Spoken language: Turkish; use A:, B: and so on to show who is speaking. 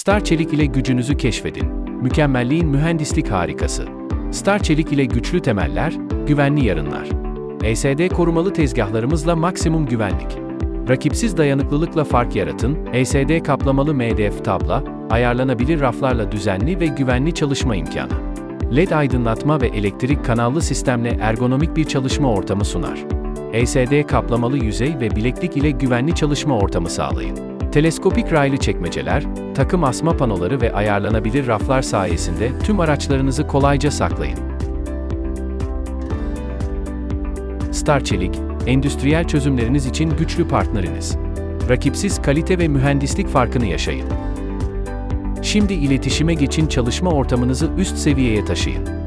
A: Star Çelik ile gücünüzü keşfedin. Mükemmelliğin mühendislik harikası. Star Çelik ile güçlü temeller, güvenli yarınlar. ESD korumalı tezgahlarımızla maksimum güvenlik. Rakipsiz dayanıklılıkla fark yaratın, ESD kaplamalı MDF tabla, ayarlanabilir raflarla düzenli ve güvenli çalışma imkanı. LED aydınlatma ve elektrik kanallı sistemle ergonomik bir çalışma ortamı sunar. ESD kaplamalı yüzey ve bileklik ile güvenli çalışma ortamı sağlayın. Teleskopik raylı çekmeceler, takım asma panoları ve ayarlanabilir raflar sayesinde tüm araçlarınızı kolayca saklayın. Star Çelik, endüstriyel çözümleriniz için güçlü partneriniz. Rakipsiz kalite ve mühendislik farkını yaşayın. Şimdi iletişime geçin çalışma ortamınızı üst seviyeye taşıyın.